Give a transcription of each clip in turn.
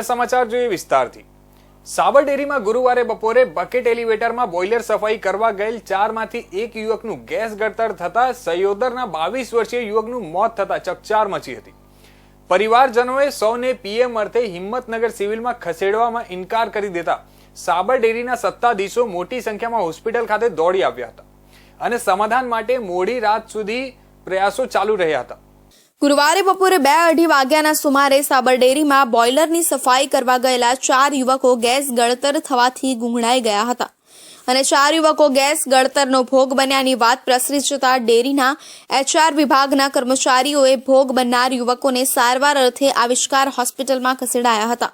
સમાચાર જોઈએ વિસ્તારથી. સાબર ડેરીમાં ગુરુવારે બપોરે બકેટ એલિવેટરમાં બોઇલર સફાઈ કરવા ગયેલ ચારમાંથી એક યુવકનું ગેસ ગળતર થતા સયોદરના બાવીસ વર્ષીય યુવકનું મોત થતા ચકચાર મચી હતી. પરિવારજનોએ સૌને પીએમ અર્થે હિંમતનગર સિવિલમાં ખસેડવામાં ઇનકાર કરી દેતા સાબર ડેરીના સત્તાધીશો મોટી સંખ્યામાં હોસ્પિટલ ખાતે દોડી આવ્યા હતા અને સમાધાન માટે મોડી રાત સુધી પ્રયાસો ચાલુ રહ્યા હતા. ગુરુવારે બપોરે બે અઢી વાગ્યાના સુમારે સાબર ડેરીમાં બોઇલરની સફાઈ કરવા ગયેલા ચાર યુવકો ગેસ ગળતર થવાથી ગુંગળાઈ ગયા હતા. અને ચાર યુવકો ગેસ ગળતરનો ભોગ બન્યાની વાત પ્રસરી જતા ડેરીના એચઆર વિભાગના કર્મચારીઓએ ભોગ બનનાર યુવકોને સારવાર અર્થે આવિષ્કાર હોસ્પિટલમાં ખસેડાયા હતા.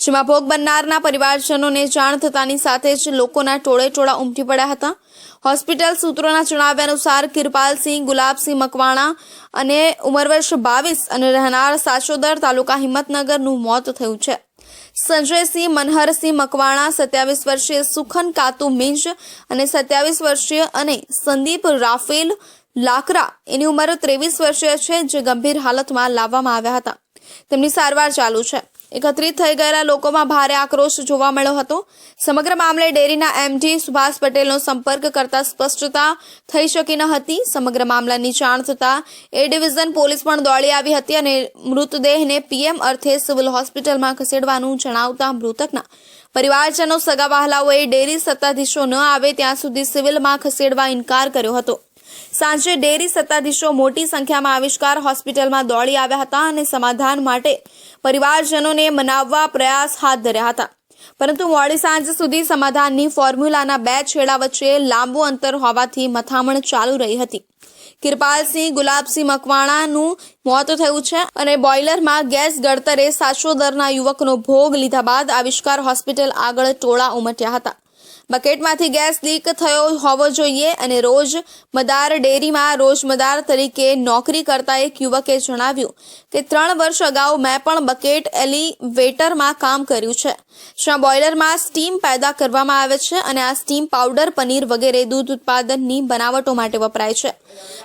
જેમાં ભોગ બનનારના પરિવારજનોને જાણ થતાની સાથે જ લોકોના ટોળે ટોળા ઉમટી પડ્યા હતા. હોસ્પિટલ સૂત્રોના જણાવ્યા અનુસાર કિરપાલસિંહ, ગુલાબસિંહ મકવાણા અને ઉંમરવર્ષ બાવીસ અને રહેનાર સાચોદર તાલુકા હિંમતનગરનું મોત થયું છે. સંજયસિંહ, મનહરસિંહ મકવાણા, સત્યાવીસ વર્ષીય સુખન કાતુ મિંજ અને સત્યાવીસ વર્ષીય અને સંદીપ રાફેલ લાકરા એની ઉંમર ત્રેવીસ વર્ષીય છે, જે ગંભીર હાલતમાં લાવવામાં આવ્યા હતા. તેમની સારવાર ચાલુ છે. એકત્રિત થઈ ગયેલા લોકોમાં ભારે આક્રોશ જોવા મળ્યો હતો. સમગ્ર મામલે ડેરીના એમડી સુભાષ પટેલનો સંપર્ક કરતા સ્પષ્ટતા થઈ શકી ન હતી. સમગ્ર મામલાની જાણ થતાં એ ડિવિઝન પોલીસ પણ દોડી આવી હતી અને મૃતદેહને પીએમ અર્થે સિવિલ હોસ્પિટલમાં ખસેડવાનું જણાવતા મૃતકના પરિવારજનો સગા વહાલાઓએ ડેરી સત્તાધીશો ન આવે ત્યાં સુધી સિવિલમાં ખસેડવા ઇનકાર કર્યો હતો. સાંજે ડેરી સત્તાધીશો મોટી સંખ્યામાં આવિષ્કાર હોસ્પિટલમાં દોડી આવ્યા હતા અને સમાધાન માટે પરિવારજનોને મનાવવા પ્રયાસ હાથ ધર્યા હતા. પરંતુ મોડી સાંજ સુધી સમાધાનની ફોર્મ્યુલાના બે છેડા વચ્ચે લાંબુ અંતર હોવાથી મથામણ ચાલુ રહી હતી. કિરપાલસિંહ, ગુલાબસિંહ મકવાણાનું મોત થયું છે અને બોઇલરમાં ગેસ ગળતરે સાચોદરના યુવકનો ભોગ લીધા બાદ આવિષ્કાર હોસ્પિટલ આગળ ટોળા ઉમટ્યા હતા. બકેટમાંથી ગેસ લીક થયો હોવો જોઈએ અને રોજ મદાર ડેરીમાં રોજમદાર તરીકે નોકરી કરતા એક યુવકે જણાવ્યું કે ત્રણ વર્ષ અગાઉ મેં પણ બકેટ એલિવેટરમાં કામ કર્યું છે. જ્યાં બોઇલરમાં સ્ટીમ પેદા કરવામાં આવે છે અને આ સ્ટીમ પાવડર, પનીર વગેરે દૂધ ઉત્પાદનની બનાવટો માટે વપરાય છે.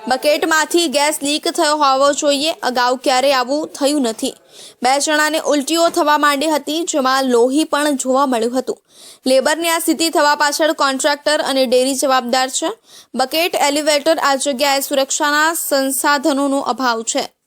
બકેટમાંથી ગેસ લીક થયો હોવો જોઈએ, અગાઉ ક્યારેય આવું થયું નથી. બે જણાને ઉલટીઓ થવા માંડી હતી, જેમાં લોહી પણ જોવા મળ્યું હતું. લેબરની આ સ્થિતિ થવા પાછળ કોન્ટ્રાક્ટર અને ડેરી જવાબદાર છે. બકેટ એલિવેટર આ જગ્યાએ સુરક્ષાના સંસાધનોનો અભાવ છે.